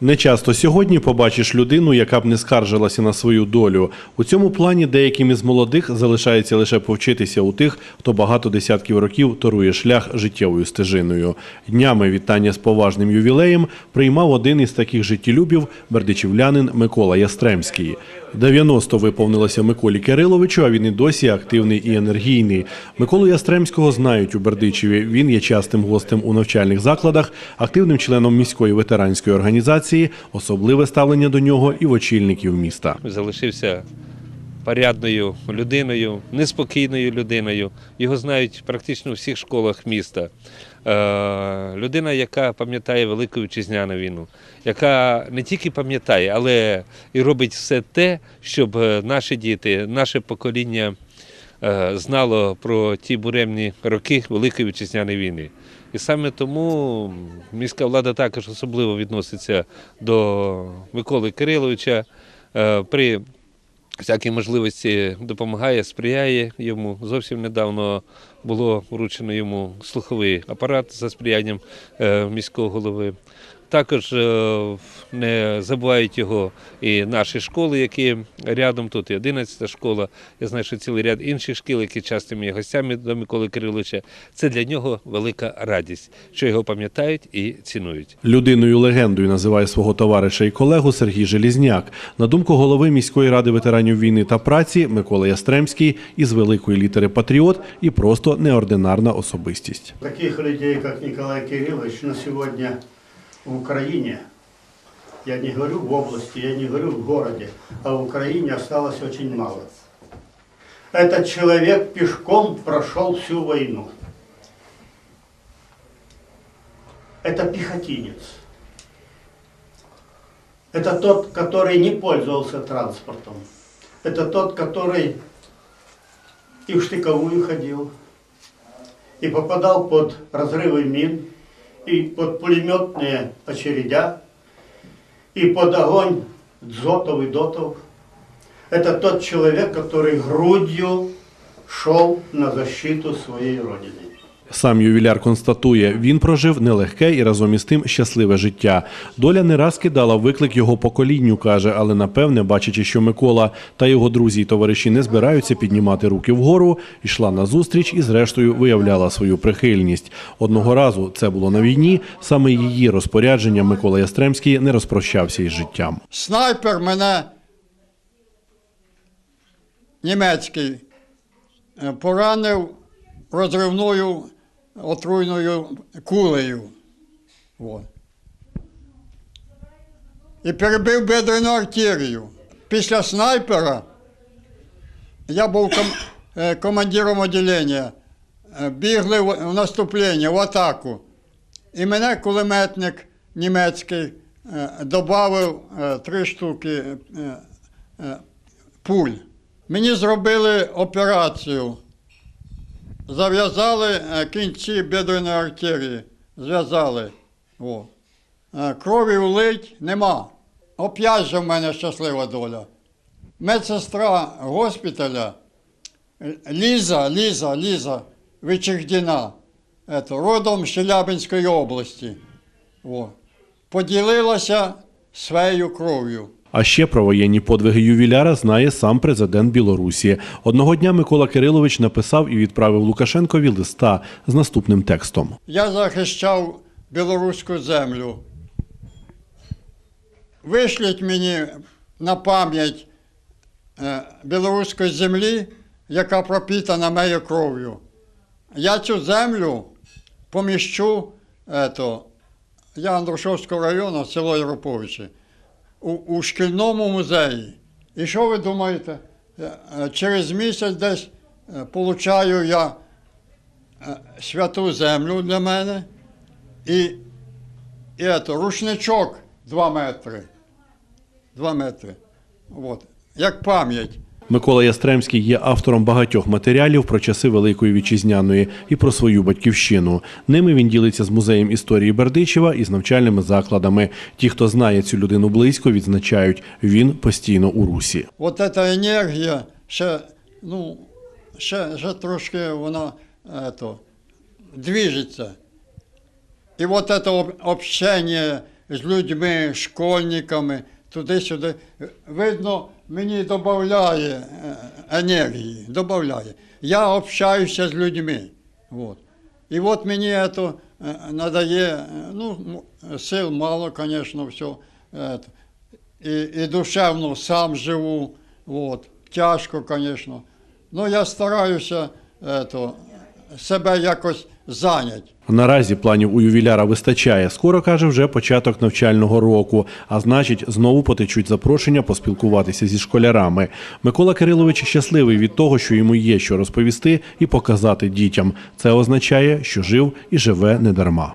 Не часто сьогодні побачиш людину, яка б не скаржилася на свою долю. У цьому плані деяким із молодих залишається лише повчитися у тих, хто багато десятків років торує шлях життєвою стежиною. Днями вітання з поважним ювілеєм приймав один із таких життєлюбів бердичівлянин Микола Ястремський. 90 виповнилося Миколі Кириловичу, а він і досі активний і енергійний. Миколу Ястремського знають у Бердичеві. Він є частим гостем у навчальних закладах, активним членом міської ветеранської організації, особливе ставлення до нього і в очільників міста. залишився порядною людиною, неспокійною людиною. Його знають практично у всіх школах міста. Е, людина, яка пам'ятає Велику Вітчизняну війну, яка не тільки пам'ятає, але і робить все те, щоб е, наші діти, наше покоління е, знало про ті буремні роки Великої Вітчизняної війни. І саме тому міська влада також особливо відноситься до Миколи Кириловича. При всякій можливості допомагає, сприяє йому. Зовсім недавно було вручено йому слуховий апарат за сприянням е, міського голови. Також е, не забувають його і наші школи, які рядом тут, і 11 школа. Я знаю, що цілий ряд інших шкіл, які частими є гостями до Миколи Кириловича. Це для нього велика радість, що його пам'ятають і цінують. Людиною легендою називає свого товариша і колегу Сергій Желізняк. На думку голови міської ради ветеранів війни та праці Микола Ястремський із великої літери патріот і просто неординарна особистість. Таких людей, как Николай Кириллович, на сегодня в Украине, я не говорю в области, я не говорю в городе, а в Украине осталось очень мало. Этот человек пешком прошел всю войну. Это пехотинец. Это тот, который не пользовался транспортом. Это тот, который и в штыковую ходил, и попадал под разрывы мин, и под пулеметные очередя, и под огонь дзотов и дотов. Это тот человек, который грудью шел на защиту своей родины. Сам ювіляр констатує, він прожив нелегке і разом із тим щасливе життя. Доля не раз кидала виклик його поколінню, каже, але напевне, бачачи, що Микола та його друзі й товариші не збираються піднімати руки вгору, йшла на зустріч і, зрештою, виявляла свою прихильність. Одного разу це було на війні. Саме її розпорядження Микола Ястремський не розпрощався із життям. Снайпер мене німецький е, поранив розривною отруйною кулею. От. І перебив бедрену артерію. Після снайпера я був ком- е, командиром відділення. Е, Бігли в наступлення, в атаку. І мене кулеметник німецький додав три штуки е, е, пуль. Мені зробили операцію. Зав'язали е, кінці бедреної артерії. Зв'язали. О. Е, Крові влить нема. Оп'ять же в мене щаслива доля. Медсестра госпіталя е, Ліза, Ліза, Ліза Вичегдіна, родом з Челябинської області. О. Поділилася своєю кров'ю. А ще про воєнні подвиги ювіляра знає сам президент Білорусі. Одного дня Микола Кирилович написав і відправив Лукашенкові листа з наступним текстом. Я захищав білоруську землю. Вишліть мені на пам'ять е, білоруської землі, яка пропітана моєю кров'ю. Я цю землю поміщу, ето, я Андрушовського району, село Єроповичі, у, у шкільному музеї. І що ви думаєте? Е, е, Через місяць десь е, получаю я святу землю для мене і, і ето, рушничок 2 метри. 2 метри. От. Як пам'ять. Микола Ястремський є автором багатьох матеріалів про часи Великої Вітчизняної і про свою батьківщину. Ними він ділиться з музеєм історії Бердичева і з навчальними закладами. Ті, хто знає цю людину близько, відзначають, він постійно у русі. От ця енергія ще, ну, ще, ще трошки вона ето, движеться. І от це об- общення з людьми, школьниками, туди-сюди. Видно, мені додає е, енергії, додає. Я общаюся з людьми. Вот. І от мені це надає, е, ну, сил мало, звісно, все. І, і душевно сам живу. Вот. Тяжко, звісно. Ну, я стараюся это, себе якось зайняти. Наразі планів у ювіляра вистачає. Скоро каже вже початок навчального року. А значить, знову потечуть запрошення поспілкуватися зі школярами. Микола Кирилович щасливий від того, що йому є що розповісти і показати дітям. Це означає, що жив і живе недарма.